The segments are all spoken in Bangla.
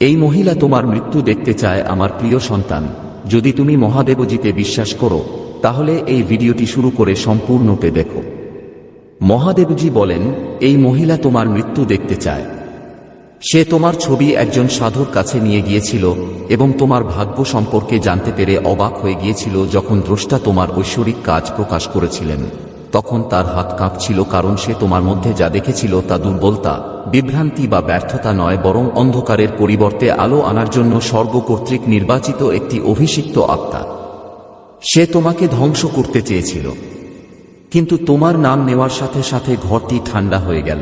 এই মহিলা তোমার মৃত্যু দেখতে চায় আমার প্রিয় সন্তান। যদি তুমি মহাদেবজিতে বিশ্বাস করো, তাহলে এই ভিডিওটি শুরু করে সম্পূর্ণতে দেখো। মহাদেবজি বলেন, এই মহিলা তোমার মৃত্যু দেখতে চায়। সে তোমার ছবি একজন সাধুর কাছে নিয়ে গিয়েছিল এবং তোমার ভাগ্য সম্পর্কে জানতে পেরে অবাক হয়ে গিয়েছিল যখন দ্রষ্টা তোমার ঐশ্বরিক কাজ প্রকাশ করেছিলেন। তখন তার হাত কাঁপছিল কারণ সে তোমার মধ্যে যা দেখেছিল তা দুর্বলতা, বিভ্রান্তি বা ব্যর্থতা নয়, বরং অন্ধকারের পরিবর্তে আলো আনার জন্য স্বর্গ কর্তৃক নির্বাচিত একটি অভিষিক্ত আত্মা। সে তোমাকে ধ্বংস করতে চেয়েছিল। কিন্তু তোমার নাম নেওয়ার সাথে সাথে ঘরটি ঠান্ডা হয়ে গেল।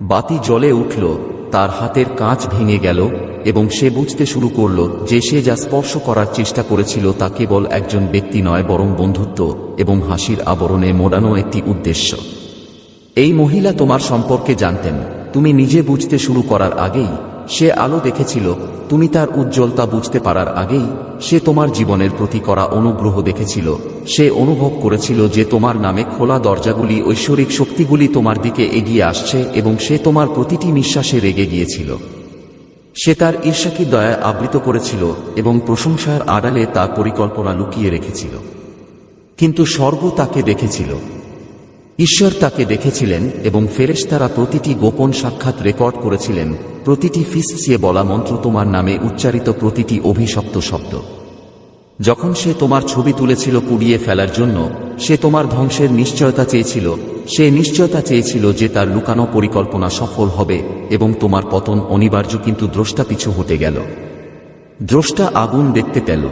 বাতি জ্বলে উঠল তার হাতের কাঁচ ভেঙে গেল এবং সে বুঝতে শুরু করল যে সে যা স্পর্শ করার চেষ্টা করেছিল তা কেবল একজন ব্যক্তি নয়, বরং বন্ধুত্ব এবং হাসির আবরণে মোড়ানো একটি উদ্দেশ্য। এই মহিলা তোমার সম্পর্কে জানতেন। তুমি নিজে বুঝতে শুরু করার আগেই সে আলো দেখেছিল, তুমি তার উজ্জ্বলতা বুঝতে পারার আগেই সে তোমার জীবনের প্রতি করা অনুগ্রহ দেখেছিল। সে অনুভব করেছিল যে তোমার নামে খোলা দরজাগুলি, ঐশ্বরিক শক্তিগুলি তোমার দিকে এগিয়ে আসছে এবং সে তোমার প্রতিটি নিঃশ্বাসে রেগে গিয়েছিল। সে তার ঈর্ষাকে দয়ায় আবৃত করেছিল এবং প্রশংসার আড়ালে তার পরিকল্পনা লুকিয়ে রেখেছিল। কিন্তু স্বর্গ তাকে দেখেছিল। ঈশ্বর তাকে দেখেছিলেন এবং ফেরেশতারা প্রতিটি গোপন সাক্ষাৎ রেকর্ড করেছিলেন। প্রতিটি ফিসফিসিয়ে বলা মন্ত্র তোমার নামে উচ্চারিত প্রতিটি অভিশপ্ত শব্দ। যখন সে তোমার ছবি তুলেছিল পুড়িয়ে ফেলার জন্য, সে তোমার ধ্বংসের নিশ্চয়তা চেয়েছিল। সে নিশ্চয়তা চেয়েছিল যে তার লুকানো পরিকল্পনা সফল হবে এবং তোমার পতন অনিবার্য কিন্তু দ্রষ্টা পিছু হতে গেল। দ্রষ্টা আগুন দেখতে পেল।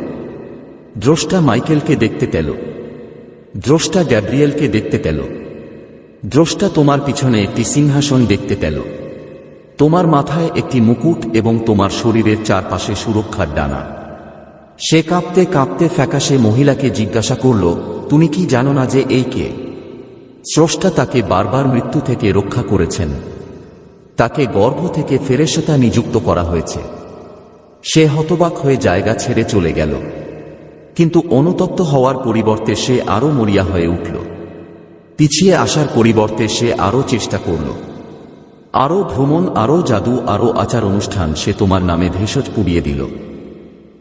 দ্রষ্টা মাইকেলকে দেখতে পেল। দ্রষ্টা গ্যাব্রিয়েলকে দেখতে পেল। দ্রষ্টা তোমার পিছনে একটি সিংহাসন দেখতে পেল। তোমার মাথায় একটি মুকুট এবং তোমার শরীরের চারপাশে সুরক্ষার ডানা। সে কাঁপতে কাঁপতে ফ্যাকাশে মহিলাকে জিজ্ঞাসা করল, তুমি কি জানো না যে এই কে? স্রষ্টা তাকে বারবার মৃত্যু থেকে রক্ষা করেছেন। তাকে গর্ভ থেকে ফেরেশতা নিযুক্ত করা হয়েছে। সে হতবাক হয়ে জায়গা ছেড়ে চলে গেল। কিন্তু অনুতপ্ত হওয়ার পরিবর্তে সে আরও মরিয়া হয়ে উঠল। পিছিয়ে আসার পরিবর্তে সে আরও চেষ্টা করল। আরও ভ্রমণ, আরও জাদু, আরও আচার অনুষ্ঠান সে তোমার নামে ভেষজ পুড়িয়ে দিল।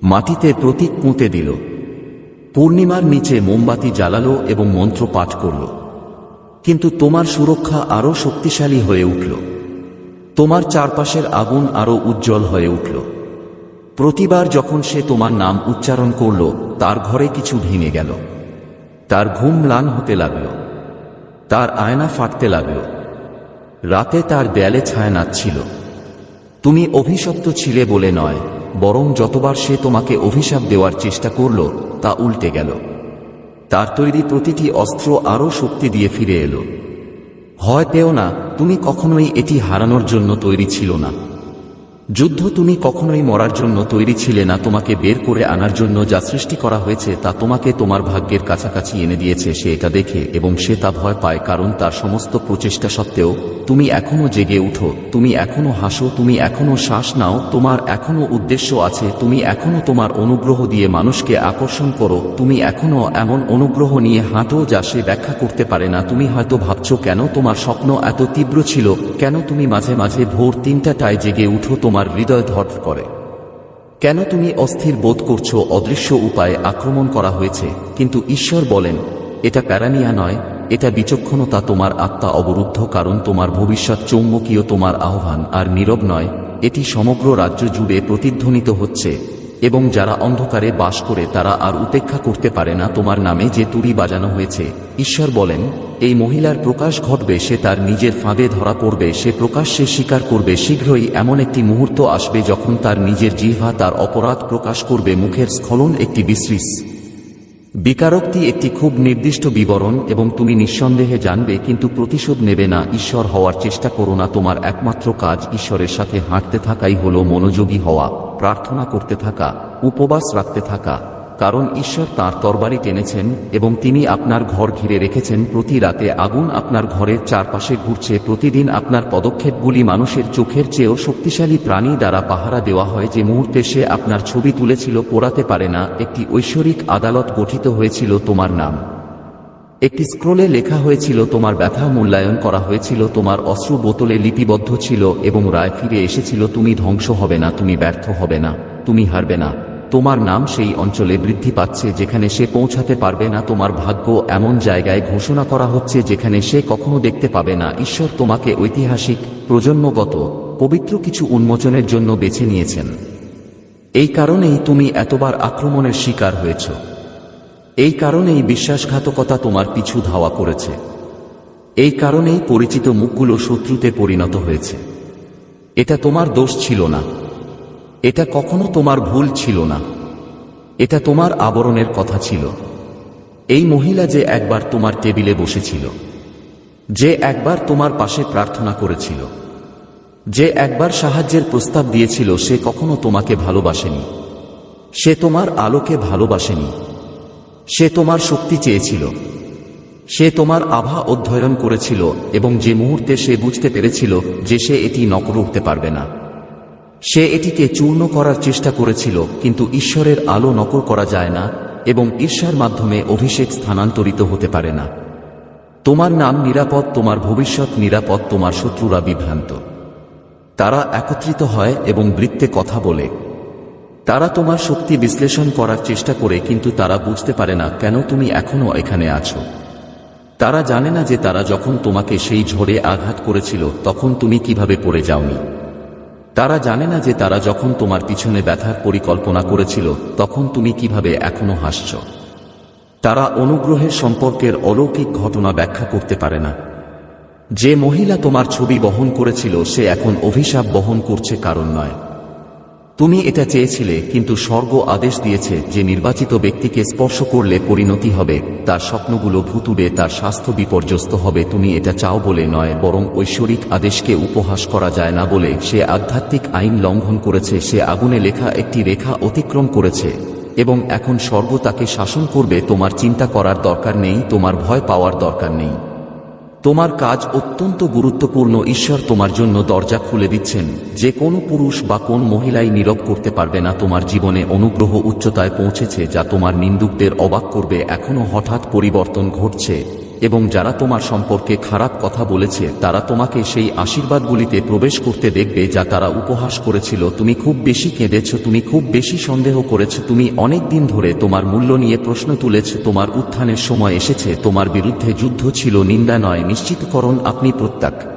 মাটিতে প্রতীক পুঁতে দিল। পূর্ণিমার নিচে মোমবাতি জ্বালালো এবং মন্ত্র পাঠ করল। কিন্তু তোমার সুরক্ষা আরও শক্তিশালী হয়ে উঠল। তোমার চারপাশের আগুন আরও উজ্জ্বল হয়ে উঠল। প্রতিবার যখন সে তোমার নাম উচ্চারণ করল, তার ঘরে কিছু ভেঙে গেল। তার ঘুম ম্লান হতে লাগল। তার আয়না ফাটতে লাগল। রাতে তার দেয়ালে ছায়া নাচ্ছিল তুমি অভিশপ্ত ছিলে বলে নয়, বরং যতবার সে তোমাকে অভিশাপ দেওয়ার চেষ্টা করল, তা উল্টে গেল। তার তৈরি প্রতিটি অস্ত্র আরও শক্তি দিয়ে ফিরে এলো। হয় পেও না, তুমি কখনোই এটি হারানোর জন্য তৈরি ছিল না। যুদ্ধ তুমি কখনোই মরার জন্য তৈরি ছিলে না, তোমাকে বের করে আনার জন্য যা সৃষ্টি করা হয়েছে তা তোমাকে তোমার ভাগ্যের কাছাকাছি এনে দিয়েছে, সে এটা দেখে এবং সে তা ভয় পায় কারণ তার সমস্ত প্রচেষ্টা সত্ত্বেও তুমি এখনও জেগে উঠো, তুমি এখনও হাসো, তুমি এখনও শ্বাস নাও, তোমার এখনও উদ্দেশ্য আছে, তুমি এখনও তোমার অনুগ্রহ দিয়ে মানুষকে আকর্ষণ করো, তুমি এখনও এমন অনুগ্রহ নিয়ে হাঁটো যা সে ব্যাখ্যা করতে পারে না, তুমি হয়তো ভাবছ কেন তোমার স্বপ্ন এত তীব্র ছিল, কেন তুমি মাঝে মাঝে ভোর তিনটাটায় জেগে উঠো, তোমার হৃদয় ধট করে। কেন তুমি অস্থির বোধ করছ অদৃশ্য উপায়ে আক্রমণ করা হয়েছে, কিন্তু ঈশ্বর বলেন, এটা প্যারানিয়া নয়, এটা বিচক্ষণতা তোমার আত্মা অবরুদ্ধ কারণ তোমার ভবিষ্যৎ চৌম্বকীয় তোমার আহ্বান, আর নীরব নয়, এটি সমগ্র রাজ্য জুড়ে প্রতিধ্বনিত হচ্ছে। এবং যারা অন্ধকারে বাস করে তারা আর উপেক্ষা করতে পারে না তোমার নামে যে তুড়ি বাজানো হয়েছে। ঈশ্বর বলেন, এই মহিলার প্রকাশ ঘটবে, সে তার নিজের ফাঁদে ধরা পড়বে, সে প্রকাশ্যে স্বীকার করবে, শীঘ্রই এমন একটি মুহূর্ত আসবে যখন তার নিজের জিহ্বা তার অপরাধ প্রকাশ করবে, মুখের স্খলন একটি বিশ্রিস বিকারোক্তি একটি খুব নির্দিষ্ট বিবরণ এবং তুমি নিঃসন্দেহে জানবে, কিন্তু প্রতিশোধ নেবে না, ঈশ্বর হওয়ার চেষ্টা করো না, তোমার একমাত্র কাজ ঈশ্বরের সাথে হাঁটতে থাকাই হলো মনোযোগী হওয়া, প্রার্থনা করতে থাকা, উপবাস রাখতে থাকা। কারণ ঈশ্বর তাঁর তরবারি টেনেছেন এবং তিনি আপনার ঘর ঘিরে রেখেছেন প্রতি রাতে আগুন আপনার ঘরের চারপাশে ঘুরছে। প্রতিদিন আপনার পদক্ষেপগুলি মানুষের চোখের চেয়েও শক্তিশালী প্রাণী দ্বারা পাহারা দেওয়া হয় যে মুহূর্তে সে আপনার ছবি তুলেছিল পোড়াতে পারে না। একটি ঐশ্বরিক আদালত গঠিত হয়েছিল তোমার নাম। একটি স্ক্রোলে লেখা হয়েছিল, তোমার ব্যথা মূল্যায়ন করা হয়েছিল, তোমার অশ্রু বোতলে লিপিবদ্ধ ছিল এবং রায় ফিরে এসেছিল, তুমি ধ্বংস হবে না, তুমি ব্যর্থ হবে না, তুমি হারবে না। তোমার নাম সেই অঞ্চলে বৃদ্ধি পাচ্ছে যেখানে সে পৌঁছাতে পারবে না। তোমার ভাগ্য এমন জায়গায় ঘোষণা করা হচ্ছে যেখানে সে কখনো দেখতে পাবে না। ঈশ্বর তোমাকে ঐতিহাসিক, প্রজন্মগত, পবিত্র কিছু উন্মোচনের জন্য বেছে নিয়েছেন। এই কারণেই তুমি এতবার আক্রমণের শিকার হয়েছ। এই কারণেই বিশ্বাসঘাতকতা তোমার পিছু ধাওয়া করেছে। এই কারণেই পরিচিত মুখগুলো শত্রুতে পরিণত হয়েছে। এটা তোমার দোষ ছিল না। এটা কখনো তোমার ভুল ছিল না। এটা তোমার আবরণের কথা ছিল। এই মহিলা যে একবার তোমার টেবিলে বসেছিল, যে একবার তোমার পাশে প্রার্থনা করেছিল, যে একবার সাহায্যের প্রস্তাব দিয়েছিল, সে কখনো তোমাকে ভালোবাসেনি। সে তোমার আলোকে ভালোবাসেনি। সে তোমার শক্তি চেয়েছিল। সে তোমার আভা অধ্যয়ন করেছিল এবং যে মুহূর্তে সে বুঝতে পেরেছিল যে সে এটি নকল উঠতে পারবে না। সে এটিকে চূর্ণ করার চেষ্টা করেছিল, কিন্তু ঈশ্বরের আলো নকল করা যায় না এবং ঈর্ষার মাধ্যমে অভিষেক স্থানান্তরিত হতে পারে না। তোমার নাম নিরাপদ, তোমার ভবিষ্যৎ নিরাপদ, তোমার শত্রুরা বিভ্রান্ত। তারা একত্রিত হয় এবং বৃত্তে কথা বলে। তারা তোমার শক্তি বিশ্লেষণ করার চেষ্টা করে, কিন্তু তারা বুঝতে পারে না, কেন তুমি এখনও এখানে আছো। তারা জানে না যে তারা যখন তোমাকে সেই ঝড়ে আঘাত করেছিল, তখন তুমি কীভাবে পড়ে যাওনি। তারা জানে না যে তারা যখন তোমার পিছনে ব্যথার পরিকল্পনা করেছিল, তখন তুমি কীভাবে এখনও হাসছ। তারা অনুগ্রহের সম্পর্কের অলৌকিক ঘটনা ব্যাখ্যা করতে পারে না। যে মহিলা তোমার ছবি বহন করেছিল, সে এখন অভিশাপ বহন করছে কারণ নয়। তুমি এটা চেয়েছিলে, কিন্তু স্বর্গ আদেশ দিয়েছে যে নির্বাচিত ব্যক্তিকে স্পর্শ করলে পরিণতি হবে, তার স্বপ্নগুলো ভুতুড়ে তার স্বাস্থ্য বিপর্যস্ত হবে, তুমি এটা চাও বলে নয়, বরং ঐশ্বরিক আদেশকে উপহাস করা যায় না বলে সে আধ্যাত্মিক আইন লঙ্ঘন করেছে, সে আগুনে লেখা একটি রেখা অতিক্রম করেছে, এবং এখন স্বর্গ তাকে শাসন করবে, তোমার চিন্তা করার দরকার নেই, তোমার ভয় পাওয়ার দরকার নেই। তোমার কাজ অত্যন্ত গুরুত্বপূর্ণ, ঈশ্বর তোমার জন্য দরজা খুলে দিচ্ছেন। যে কোনো পুরুষ বা কোন মহিলাই নীরব করতে পারবে না, তোমার জীবনে অনুগ্রহ উচ্চতায় পৌঁছেছে, যা তোমার নিন্দুকদের অবাক করবে। এখনও হঠাৎ পরিবর্তন ঘটছে। এবং যারা তোমার সম্পর্কে খারাপ কথা বলেছে, তারা তোমাকে সেই আশীর্বাদগুলিতে প্রবেশ করতে দেখবে যা তারা উপহাস করেছিল। তুমি খুব বেশি কেঁদেছ, তুমি খুব বেশি সন্দেহ করেছ, তুমি অনেক দিন ধরে তোমার মূল্য নিয়ে প্রশ্ন তুলেছ, তোমার উত্থানের সময় এসেছে, তোমার বিরুদ্ধে যুদ্ধ ছিল, নিন্দা নয়, নিশ্চিতকরণ আপনি প্রত্যাক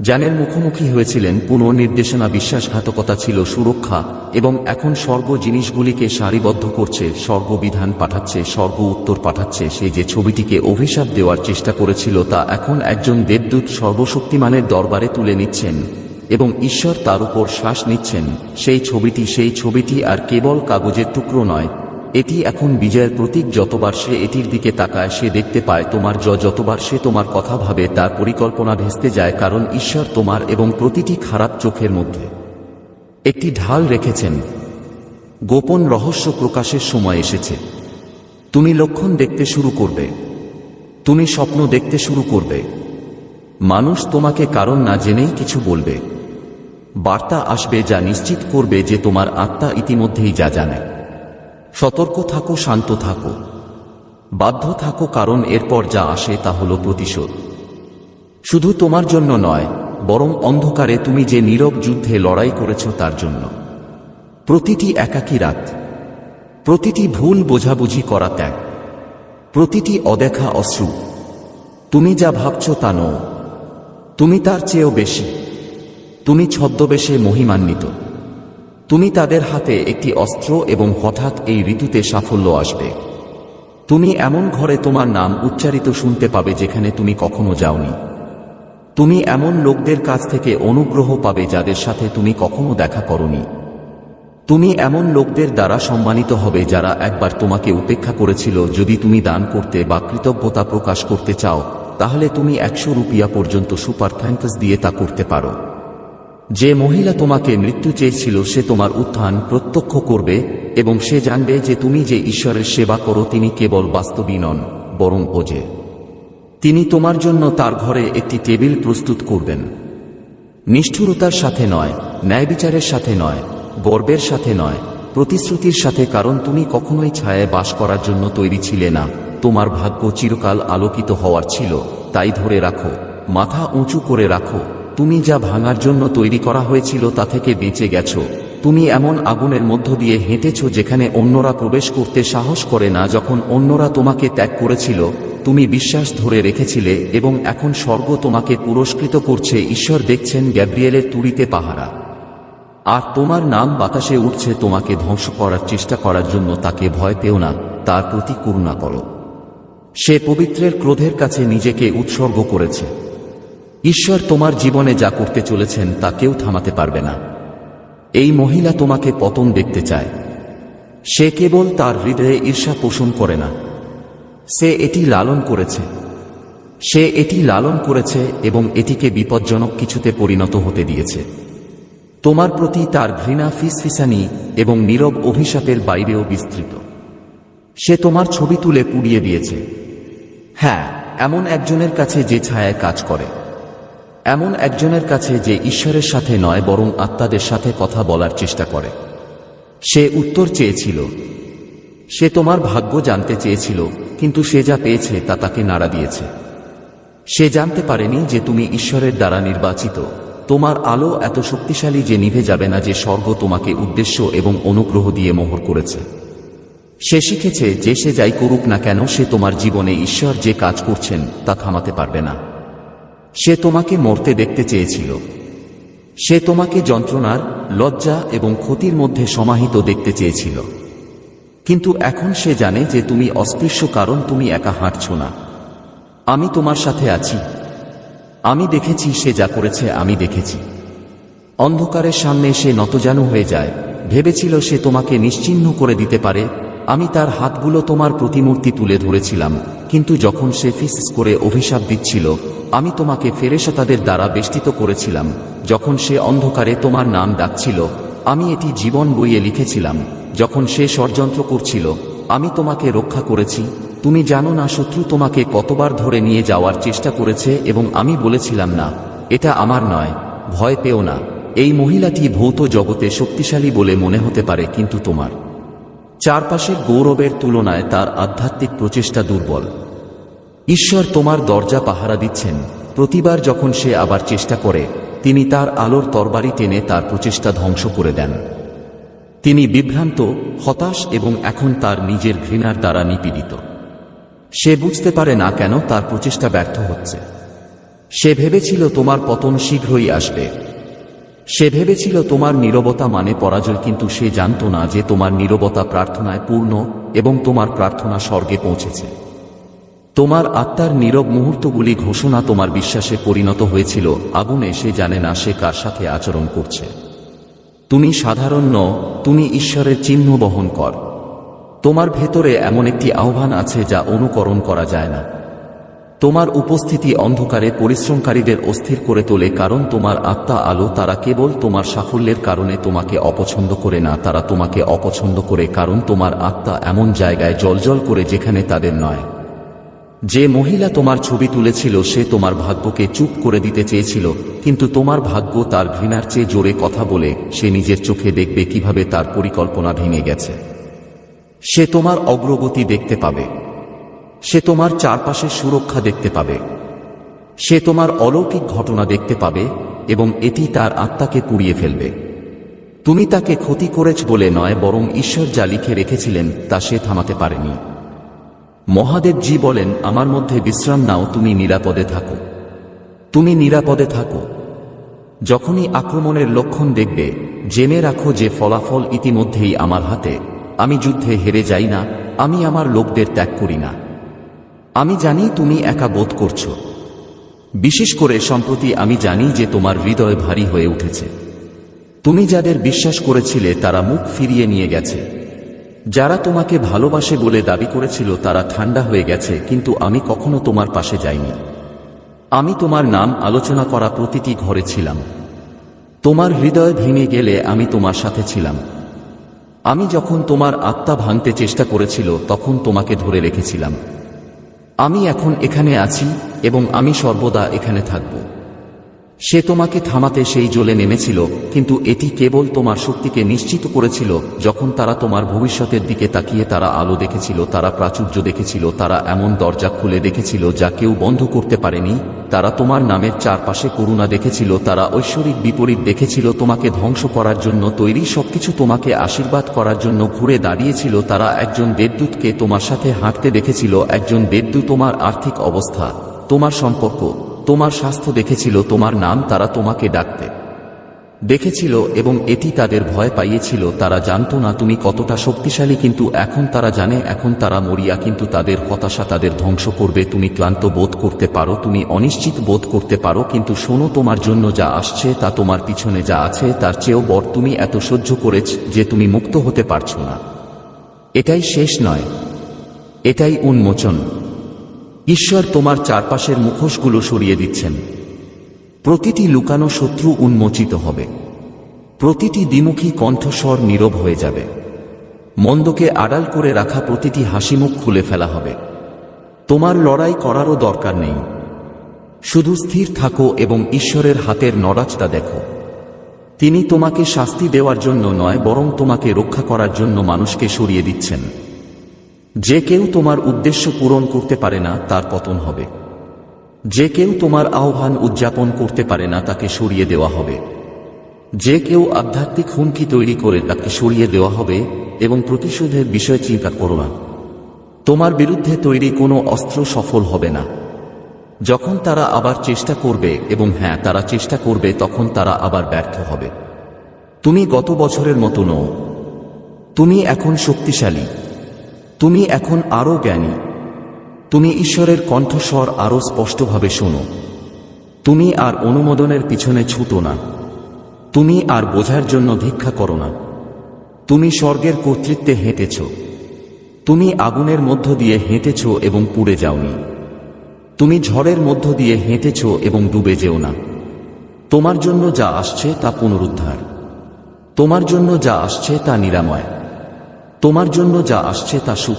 জানের মুখোমুখি হয়েছিলেন পুনর্নির্দেশনা বিশ্বাসঘাতকতা ছিল সুরক্ষা এবং এখন স্বর্গ জিনিসগুলিকে সারিবদ্ধ করছে স্বর্গ বিধান পাঠাচ্ছে, স্বর্গ উত্তর পাঠাচ্ছে। সে যে ছবিটিকে অভিশাপ দেওয়ার চেষ্টা করেছিল তা এখন একজন দেবদূত সর্বশক্তিমানের দরবারে তুলে নিচ্ছেন এবং ঈশ্বর তার উপর শ্বাস নিচ্ছেন। সেই ছবিটি সেই ছবিটি আর কেবল কাগজের টুকরো নয় এটি এখন বিজয়ের প্রতীক, যতবার সে এটির দিকে তাকায়, সে দেখতে পায় তোমার জ, যতবার সে তোমার কথা ভাবে, তার পরিকল্পনা ভেস্তে যায়, কারণ ঈশ্বর তোমার এবং প্রতিটি খারাপ চোখের মধ্যে। একটি ঢাল রেখেছেন। গোপন রহস্য প্রকাশের সময় এসেছে। তুমি লক্ষণ দেখতে শুরু করবে। তুমি স্বপ্ন দেখতে শুরু করবে। মানুষ তোমাকে কারণ না জেনেই কিছু বলবে। বার্তা আসবে যা নিশ্চিত করবে যে তোমার আত্মা ইতিমধ্যেই যা জানে। সতর্ক থাকো, শান্ত থাকো। বাধ্য থাকো, কারণ এরপর যা আসে তা হল প্রতিশোধ। শুধু তোমার জন্য নয়, বরং অন্ধকারে তুমি যে নীরব যুদ্ধে লড়াই করেছ তার জন্য। প্রতিটি একাকী রাত, প্রতিটি ভুল বোঝাবুঝি করা ত্যাগ, প্রতিটি অদেখা অশ্রু, তুমি যা ভাবছ তা নও। তুমি তার চেয়েও বেশি, তুমি ছদ্মবেশে মহিমান্বিত। তুমি তাদের হাতে একটি অস্ত্র এবং হঠাৎ এই ঋতুতে সাফল্য আসবে। তুমি এমন ঘরে তোমার নাম উচ্চারিত শুনতে পাবে যেখানে তুমি কখনো যাওনি। তুমি এমন লোকদের কাছ থেকে অনুগ্রহ পাবে যাদের সাথে তুমি কখনো দেখা করনি। তুমি এমন লোকদের দ্বারা সম্মানিত হবে যারা একবার তোমাকে উপেক্ষা করেছিল, যদি তুমি দান করতে বা কৃতজ্ঞতা প্রকাশ করতে চাও, তাহলে তুমি একশো রুপিয়া পর্যন্ত সুপার থ্যাঙ্কস দিয়ে তা করতে পারো। যে মহিলা তোমাকে মৃত্যু চেয়েছিল, সে তোমার উত্থান প্রত্যক্ষ করবে এবং সে জানবে যে তুমি যে ঈশ্বরের সেবা করো, তিনি কেবল বাস্তবী নন, বরং ওজে তিনি তোমার জন্য তার ঘরে একটি টেবিল প্রস্তুত করবেন। নিষ্ঠুরতার সাথে নয় ন্যায় বিচারের সাথে নয়, গর্বের সাথে নয়, প্রতিশ্রুতির সাথে, কারণ তুমি কখনোই ছায়ায় বাস করার জন্য তৈরি ছিলে না। তোমার ভাগ্য চিরকাল আলোকিত হওয়ার ছিল, তাই ধরে রাখো, মাথা উঁচু করে রাখো। তুমি যা ভাঙার জন্য তৈরি করা হয়েছিল তা থেকে বেঁচে গেছো। তুমি এমন আগুনের মধ্য দিয়ে হেঁটেছ যেখানে অন্যরা প্রবেশ করতে সাহস করে না। যখন অন্যরা তোমাকে ত্যাগ করেছিল, তুমি বিশ্বাস ধরে রেখেছিলে এবং এখন স্বর্গ তোমাকে পুরস্কৃত করছে। ঈশ্বর দেখছেন গ্যাব্রিয়েলের তুড়িতে পাহারা। আর তোমার নাম বাতাসে উঠছে তোমাকে ধ্বংস করার চেষ্টা করার জন্য। তাকে ভয় পেও না, তার প্রতি করুণা করো। সে পবিত্রের ক্রোধের কাছে নিজেকে উৎসর্গ করেছে। ঈশ্বর তোমার জীবনে যা করতে চলেছেন তা কেউ থামাতে পারবে না। এই মহিলা তোমাকে পতন দেখতে চায়। সে কেবল তার হৃদয়ে ঈর্ষা পোষণ করে না। সে এটি লালন করেছে। সে এটি লালন করেছে এবং এটিকে বিপজ্জনক কিছুতে পরিণত হতে দিয়েছে। তোমার প্রতি তার ঘৃণা ফিসফিসানি এবং নীরব অভিশাপের বাইরেও বিস্তৃত। সে তোমার ছবি তুলে পুড়িয়ে দিয়েছে। হ্যাঁ এমন একজনের কাছে যে ছায়ায় কাজ করে। এমন একজনের কাছে যে ঈশ্বরের সাথে নয়, বরং আত্মাদের সাথে কথা বলার চেষ্টা করে। সে উত্তর চেয়েছিল, সে তোমার ভাগ্য জানতে চেয়েছিল, কিন্তু সে যা পেয়েছে তা তাকে নাড়া দিয়েছে। সে জানতে পারেনি যে তুমি ঈশ্বরের দ্বারা নির্বাচিত। তোমার আলো এত শক্তিশালী যে নিভে যাবে না যে স্বর্গ তোমাকে উদ্দেশ্য এবং অনুগ্রহ দিয়ে মোহর করেছে। সে শিখেছে যে সে যাই করুক না কেন, সে তোমার জীবনে ঈশ্বর যে কাজ করছেন তা থামাতে পারবে না। সে তোমাকে মরতে দেখতে চেয়েছিল। সে তোমাকে যন্ত্রণার, লজ্জা এবং ক্ষতির মধ্যে সমাহিত দেখতে চেয়েছিল। কিন্তু এখন সে জানে যে তুমি অস্পৃশ্য কারণ তুমি একা হাঁটছ না। আমি তোমার সাথে আছি। আমি দেখেছি সে যা করেছে, আমি দেখেছি। অন্ধকারের সামনে সে নতজানু হয়ে যায়। ভেবেছিল সে তোমাকে নিশ্চিহ্ন করে দিতে পারে। আমি তার হাতগুলো তোমার প্রতিমূর্তি তুলে ধরেছিলাম। কিন্তু যখন সে ফিস করে অভিশাপ দিচ্ছিল আমি তোমাকে ফেরেশতাদের দ্বারা বেষ্টিত করেছিলাম, যখন সে অন্ধকারে তোমার নাম ডাকছিল। আমি এটি জীবন বইয়ে লিখেছিলাম, যখন সে ষড়যন্ত্র করছিল। আমি তোমাকে রক্ষা করেছি। তুমি জানো না শত্রু তোমাকে কতবার ধরে নিয়ে যাওয়ার চেষ্টা করেছে এবং আমি বলেছিলাম না, এটা আমার নয়, ভয় পেও না। এই মহিলাটি ভৌত জগতে শক্তিশালী বলে মনে হতে পারে কিন্তু তোমার চারপাশের গৌরবের তুলনায় তার আধ্যাত্মিক প্রচেষ্টা দুর্বল। ঈশ্বর তোমার দরজা পাহারা দিচ্ছেন। প্রতিবার যখন সে আবার চেষ্টা করে, তিনি তার আলোর তরবারি টেনে তার প্রচেষ্টা ধ্বংস করে দেন। তিনি বিভ্রান্ত, হতাশ এবং এখন তার নিজের ঘৃণার দ্বারা নিপীড়িত। সে বুঝতে পারে না কেন তার প্রচেষ্টা ব্যর্থ হচ্ছে। সে ভেবেছিল তোমার পতন শীঘ্রই আসবে। সে ভেবেছিল তোমার নীরবতা মানে পরাজয়, কিন্তু সে জানত না যে তোমার নীরবতা প্রার্থনায় পূর্ণ এবং তোমার প্রার্থনা স্বর্গে পৌঁছেছে। তোমার আত্মার নীরব মুহূর্তগুলি ঘোষণা তোমার বিশ্বাসে পরিণত হয়েছিল। আগুনে সে জানে না সে কার সাথে আচরণ করছে। তুমি সাধারণ ন তুমি ঈশ্বরের চিহ্ন বহন কর। তোমার ভেতরে এমন একটি আহ্বান আছে যা অনুকরণ করা যায় না। তোমার উপস্থিতি অন্ধকারে পরিশ্রমকারীদের অস্থির করে তোলে কারণ তোমার আত্মা আলো, তারা কেবল তোমার সাফল্যের কারণে তোমাকে অপছন্দ করে না, তারা তোমাকে অপছন্দ করে কারণ তোমার আত্মা এমন জায়গায় জলজল করে যেখানে তাদের নয়। যে মহিলা তোমার ছবি তুলেছিল, সে তোমার ভাগ্যকে চুপ করে দিতে চেয়েছিল, কিন্তু তোমার ভাগ্য তার ঘৃণার চেয়ে জোরে কথা বলে, সে নিজের চোখে দেখবে কীভাবে তার পরিকল্পনা ভেঙে গেছে। সে তোমার অগ্রগতি দেখতে পাবে। সে তোমার চারপাশের সুরক্ষা দেখতে পাবে। সে তোমার অলৌকিক ঘটনা দেখতে পাবে এবং এটি তার আত্মাকে পুড়িয়ে ফেলবে। তুমি তাকে ক্ষতি করেছ বলে নয়, বরং ঈশ্বর যা লিখে রেখেছিলেন, তা সে থামাতে পারেনি। মহাদেবজি বলেন, আমার মধ্যে বিশ্রাম নাও, তুমি নিরাপদে থাকো। তুমি নিরাপদে থাকো। যখনই আক্রমণের লক্ষণ দেখবে, জেনে রাখো যে ফলাফল ইতিমধ্যেই আমার হাতে। আমি যুদ্ধে হেরে যাই না, আমি আমার লোকদের ত্যাগ করি না। আমি জানি তুমি একা বোধ করছ। বিশেষ করে সম্প্রতি আমি জানি যে তোমার হৃদয় ভারী হয়ে উঠেছে। তুমি যাদের বিশ্বাস করেছিলে, তারা মুখ ফিরিয়ে নিয়ে গেছে। যারা তোমাকে ভালোবাসে বলে দাবি করেছিল তারা ঠান্ডা হয়ে গেছে, কিন্তু আমি কখনো তোমার পাশে যাইনি। আমি তোমার নাম আলোচনা করা প্রতিটি ঘরে ছিলাম। তোমার হৃদয় ভেঙে গেলে আমি তোমার সাথে ছিলাম। আমি যখন তোমার আত্মা ভাঙতে চেষ্টা করেছিল, তখন তোমাকে ধরে রেখেছিলাম। আমি এখন এখানে আছি এবং আমি সর্বদা এখানে থাকব। সে তোমাকে থামাতে সেই জ্বলে নেমেছিল, কিন্তু এটি কেবল তোমার শক্তিকে নিশ্চিত করেছিল, যখন তারা তোমার ভবিষ্যতের দিকে তাকিয়ে তারা আলো দেখেছিল, তারা প্রাচুর্য দেখেছিল, তারা এমন দরজা খুলে দেখেছিল যা কেউ বন্ধ করতে পারেনি, তারা তোমার নামের চারপাশে করুণা দেখেছিল, তারা ঐশ্বরিক বিপরীত দেখেছিল, তোমাকে ধ্বংস করার জন্য তৈরি সবকিছু তোমাকে আশীর্বাদ করার জন্য ঘুরে দাঁড়িয়েছিল, তারা একজন দেবদূতকে তোমার সাথে হাঁটতে দেখেছিল, একজন দেবদূত তোমার আর্থিক অবস্থা, তোমার সম্পর্ক তোমার স্বাস্থ্য দেখেছিল, তোমার নাম তারা তোমাকে ডাকতে দেখেছিল এবং এটি তাদের ভয় পাইয়েছিল, তারা জানত না তুমি কতটা শক্তিশালী কিন্তু এখন তারা জানে, এখন তারা মরিয়া কিন্তু তাদের হতাশা তাদের ধ্বংস করবে, তুমি ক্লান্ত বোধ করতে পারো, তুমি অনিশ্চিত বোধ করতে পারো, কিন্তু শোনো তোমার জন্য যা আসছে, তা তোমার পিছনে যা আছে, তার চেয়েও বড় তুমি এত সহ্য করেছ যে তুমি মুক্ত হতে পারছ না। এটাই শেষ নয়। এটাই উন্মোচন। ঈশ্বর তোমার চারপাশের মুখোশগুলো সরিয়ে দিচ্ছেন। প্রতিটি লুকানো শত্রু উন্মোচিত হবে। প্রতিটি দ্বিমুখী কণ্ঠস্বর নীরব হয়ে যাবে। মন্দকে আড়াল করে রাখা প্রতিটি হাসিমুখ খুলে ফেলা হবে। তোমার লড়াই করারও দরকার নেই। শুধু স্থির থাকো এবং ঈশ্বরের হাতের নড়াচটা দেখো। তিনি তোমাকে শাস্তি দেওয়ার জন্য নয়, বরং তোমাকে রক্ষা করার জন্য মানুষকে সরিয়ে দিচ্ছেন। যে কেউ তোমার উদ্দেশ্য পূরণ করতে পারে না, তার পতন হবে। যে কেউ তোমার আহ্বান উদযাপন করতে পারে না, তাকে সরিয়ে দেওয়া হবে। যে কেউ আধ্যাত্মিক হুমকি তৈরি করে, তাকে সরিয়ে দেওয়া হবে এবং প্রতিশোধের বিষয়ে চিন্তা করো না। তোমার বিরুদ্ধে তৈরি কোনো অস্ত্র সফল হবে না। যখন তারা আবার চেষ্টা করবে, এবং হ্যাঁ তারা চেষ্টা করবে, তখন তারা আবার ব্যর্থ হবে। তুমি গত বছরের মতো নও। তুমি এখন শক্তিশালী। তুমি এখন আরও জ্ঞানী। তুমি ঈশ্বরের কণ্ঠস্বর আরও স্পষ্টভাবে শোনো। তুমি আর অনুমোদনের পিছনে ছুটো না। তুমি আর বোঝার জন্য ভিক্ষা করো না। তুমি স্বর্গের কর্তৃত্বে হেঁটেছ। তুমি আগুনের মধ্য দিয়ে হেঁটেছ এবং পুড়ে যাওনি। তুমি ঝড়ের মধ্য দিয়ে হেঁটেছ এবং ডুবে যেও না। তোমার জন্য যা আসছে তা পুনরুদ্ধার। তোমার জন্য যা আসছে তা নিরাময়। তোমার জন্য যা আসছে তা সুখ।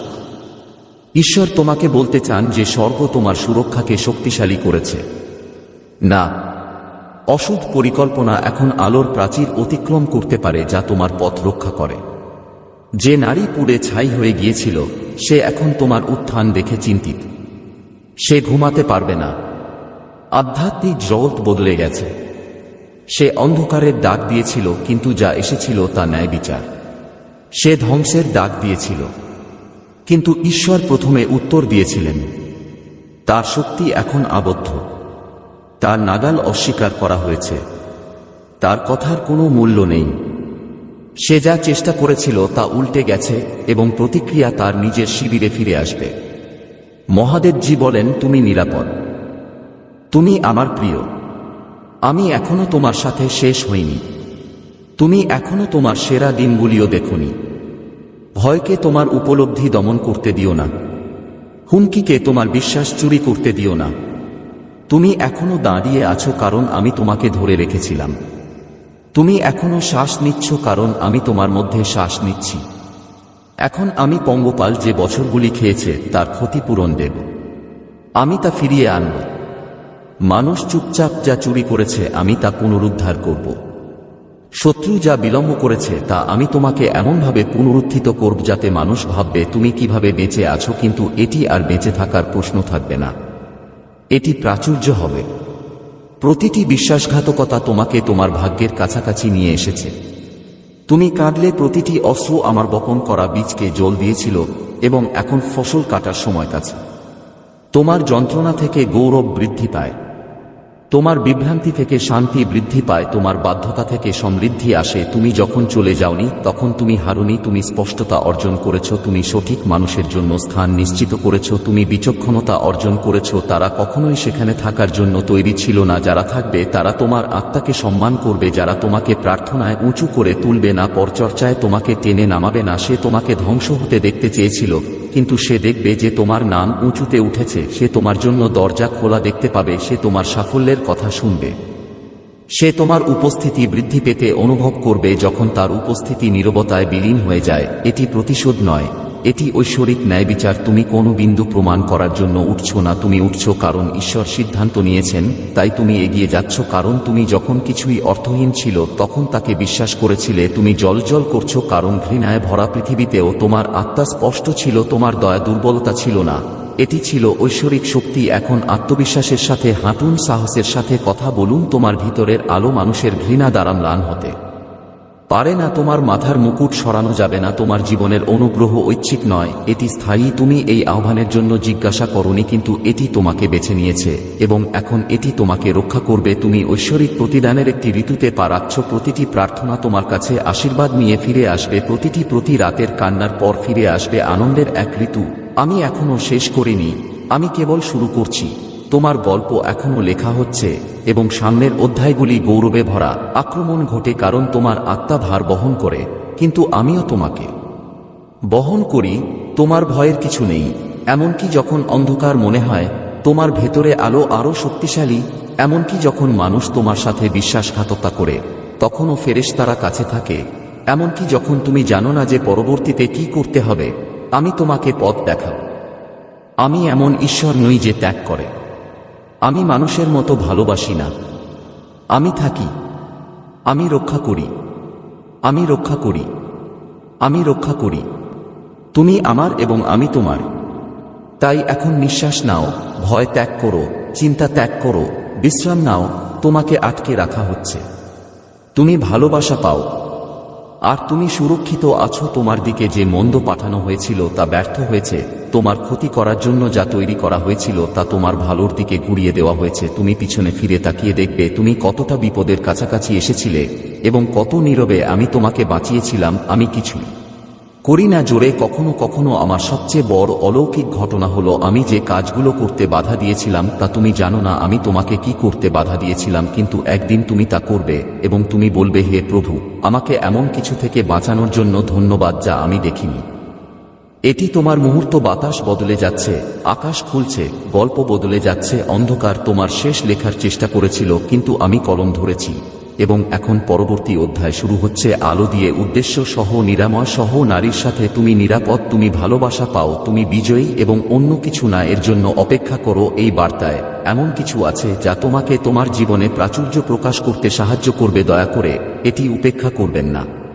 ঈশ্বর তোমাকে বলতে চান যে স্বর্গ তোমার সুরক্ষাকে শক্তিশালী করেছে। না, অশুভ পরিকল্পনা এখন আলোর প্রাচীর অতিক্রম করতে পারে যা তোমার পথ রক্ষা করে। যে নারী পুড়ে ছাই হয়ে গিয়েছিল, সে এখন তোমার উত্থান দেখে চিন্তিত। সে ঘুমাতে পারবে না। আধ্যাত্মিক জগৎ বদলে গেছে। সে অন্ধকারের ডাক দিয়েছিল, কিন্তু যা এসেছিল তা ন্যায় বিচার সে ধ্বংসের ডাক দিয়েছিল। কিন্তু ঈশ্বর প্রথমে উত্তর দিয়েছিলেন, তার শক্তি এখন আবদ্ধ। তার নাগাল অস্বীকার করা হয়েছে। তার কথার কোনো মূল্য নেই। সে যা চেষ্টা করেছিল তা উল্টে গেছে এবং প্রতিক্রিয়া তার নিজের শিবিরে ফিরে আসবে। মহাদেবজি বলেন, তুমি নিরাপদ। তুমি আমার প্রিয়। আমি এখনও তোমার সাথে শেষ হইনি। তুমি এখনও তোমার সেরা দিনগুলিও দেখনি। ভয়কে তোমার উপলব্ধি দমন করতে দিও না। হুমকিকে তোমার বিশ্বাস চুরি করতে দিও না। তুমি এখনও দাঁড়িয়ে আছো কারণ আমি তোমাকে ধরে রেখেছিলাম। তুমি এখনও শ্বাস নিচ্ছ কারণ আমি তোমার মধ্যে শ্বাস নিচ্ছি। এখন আমি পঙ্গপাল যে বছরগুলি খেয়েছে, তার ক্ষতিপূরণ দেব। আমি তা ফিরিয়ে আনব। মানুষ চুপচাপ যা চুরি করেছে, আমি তা পুনরুদ্ধার করব। শত্রু যা বিলম্ব করেছে তা আমি তোমাকে এমনভাবে পুনরুত্থিত করব যাতে মানুষ ভাববে তুমি কীভাবে বেঁচে আছো, কিন্তু এটি আর বেঁচে থাকার প্রশ্ন থাকবে না। এটি প্রাচুর্য হবে। প্রতিটি বিশ্বাসঘাতকতা তোমাকে তোমার ভাগ্যের কাছাকাছি নিয়ে এসেছে। তুমি কাঁদলে প্রতিটি অস্ত্র আমার বপন করা বীজকে জল দিয়েছিল এবং এখন ফসল কাটার সময় কাছে। তোমার যন্ত্রণা থেকে গৌরব বৃদ্ধি পায়। তোমার বিভ্রান্তি থেকে শান্তি বৃদ্ধি পায়, তোমার বাধ্যতা থেকে সমৃদ্ধি আসে। তুমি যখন চলে যাওনি, তখন তুমি হারুনি, তুমি স্পষ্টতা অর্জন করেছ, তুমি সঠিক মানুষের জন্য স্থান নিশ্চিত করেছ, তুমি বিচক্ষণতা অর্জন করেছ। তারা কখনোই সেখানে থাকার জন্য তৈরি ছিল না। যারা থাকবে, তারা তোমার আত্মাকে সম্মান করবে। যারা তোমাকে প্রার্থনায় উঁচু করে তুলবে না, পরচর্চায় তোমাকে টেনে নামাবে না। সে তোমাকে ধ্বংস হতে দেখতে চেয়েছিল। কিন্তু সে দেখবে যে তোমার নাম উঁচুতে উঠেছে, সে তোমার জন্য দরজা খোলা দেখতে পাবে, সে তোমার সাফল্যের কথা শুনবে। সে তোমার উপস্থিতি বৃদ্ধি পেতে অনুভব করবে যখন তার উপস্থিতি নিরবতায় বিলীন হয়ে যায়, এটি প্রতিশোধ নয়। এটি ঐশ্বরিক ন্যায় বিচার তুমি কোনো বিন্দু প্রমাণ করার জন্য উঠছো না, তুমি উঠছো কারণ ঈশ্বর সিদ্ধান্ত নিয়েছেন, তাই তুমি এগিয়ে যাচ্ছ কারণ তুমি যখন কিছুই অর্থহীন ছিল, তখন তাকে বিশ্বাস করেছিলে, তুমি জলজল করছ কারণ ঘৃণায় ভরা পৃথিবীতেও তোমার আত্মা স্পষ্ট ছিল, তোমার দয়া দুর্বলতা ছিল না। এটি ছিল ঐশ্বরিক শক্তি, এখন আত্মবিশ্বাসের সাথে, হাঁটুন সাহসের সাথে কথা বলুন, তোমার ভিতরের আলো মানুষের ঘৃণা দ্বারা ম্লান হতে। পারে না তোমার মাথার মুকুট সরানো যাবে না, তোমার জীবনের অনুগ্রহ ঐচ্ছিক নয়। এটি স্থায়ী, তুমি এই আহ্বানের জন্য জিজ্ঞাসা করনি, কিন্তু এটি তোমাকে বেছে নিয়েছে, এবং এখন এটি তোমাকে রক্ষা করবে। তুমি ঐশ্বরিক প্রতিদানের একটি ঋতুতে পা রাখছ, প্রতিটি প্রার্থনা তোমার কাছে আশীর্বাদ নিয়ে ফিরে আসবে, প্রতিটি প্রতি রাতের কান্নার পর ফিরে আসবে আনন্দের এক ঋতু। আমি এখনও শেষ করিনি, আমি কেবল শুরু করছি। তোমার গল্প এখনও লেখা হচ্ছে। এবং সামনের অধ্যায়গুলি গৌরবে ভরা। আক্রমণ ঘটে কারণ তোমার আত্মা ভার বহন করে, কিন্তু আমিও তোমাকে বহন করি, তোমার ভয়ের কিছু নেই। এমনকি যখন অন্ধকার মনে হয়, তোমার ভেতরে আলো আরও শক্তিশালী, এমনকি যখন মানুষ তোমার সাথে বিশ্বাসঘাতকতা করে, তখনও ফেরেশতারা কাছে থাকে। এমনকি যখন তুমি জানো না যে পরবর্তীতে কি করতে হবে, আমি তোমাকে পথ দেখাব। আমি এমন ঈশ্বর নই যে ত্যাগ করে। আমি মানুষের মতো ভালোবাসি না। আমি থাকি। আমি রক্ষা করি। আমি রক্ষা করি। আমি রক্ষা করি। তুমি আমার এবং আমি তোমার। তাই এখন নিঃশ্বাস নাও, ভয় ত্যাগ করো, চিন্তা ত্যাগ করো, বিশ্রাম নাও, তোমাকে আটকে রাখা হচ্ছে। তুমি ভালোবাসা পাও। আর তুমি সুরক্ষিত আছো তোমার দিকে যে মন্দ পাঠানো হয়েছিল তা ব্যর্থ হয়েছে, তোমার ক্ষতি করার জন্য যা তৈরি করা হয়েছিল তা তোমার ভালোর দিকে ঘুরিয়ে দেওয়া হয়েছে, তুমি পিছনে ফিরে তাকিয়ে দেখবে তুমি কতটা বিপদের কাছাকাছি এসেছিলে, এবং কত নীরবে আমি তোমাকে বাঁচিয়েছিলাম, আমি কিছুই করি না জোরে কখনো কখনো আমার সবচেয়ে বড় অলৌকিক ঘটনা হলো আমি যে কাজগুলো করতে বাধা দিয়েছিলাম তা তুমি জানো না, আমি তোমাকে কি করতে বাধা দিয়েছিলাম, কিন্তু একদিন তুমি তা করবে এবং তুমি বলবে, হে প্রভু, আমাকে এমন কিছু থেকে বাঁচানোর জন্য ধন্যবাদ যা আমি দেখিনি। এটি তোমার মুহূর্ত বাতাস বদলে যাচ্ছে, আকাশ খুলছে, গল্প বদলে যাচ্ছে, অন্ধকার তোমার শেষ লেখার চেষ্টা করেছিল, কিন্তু আমি কলম ধরেছি। এবং এখন পরবর্তী অধ্যায় শুরু হচ্ছে আলো দিয়ে উদ্দেশ্য সহ নিরাময় সহ নারীর সাথে তুমি নিরাপদ, তুমি ভালোবাসা পাও, তুমি বিজয়ী এবং অন্য কিছু না, এর জন্য অপেক্ষা করো এই বার্তায়। এমন কিছু আছে যা তোমাকে তোমার জীবনে প্রাচুর্য প্রকাশ করতে সাহায্য করবে, দয়া করে এটি উপেক্ষা করবেন না।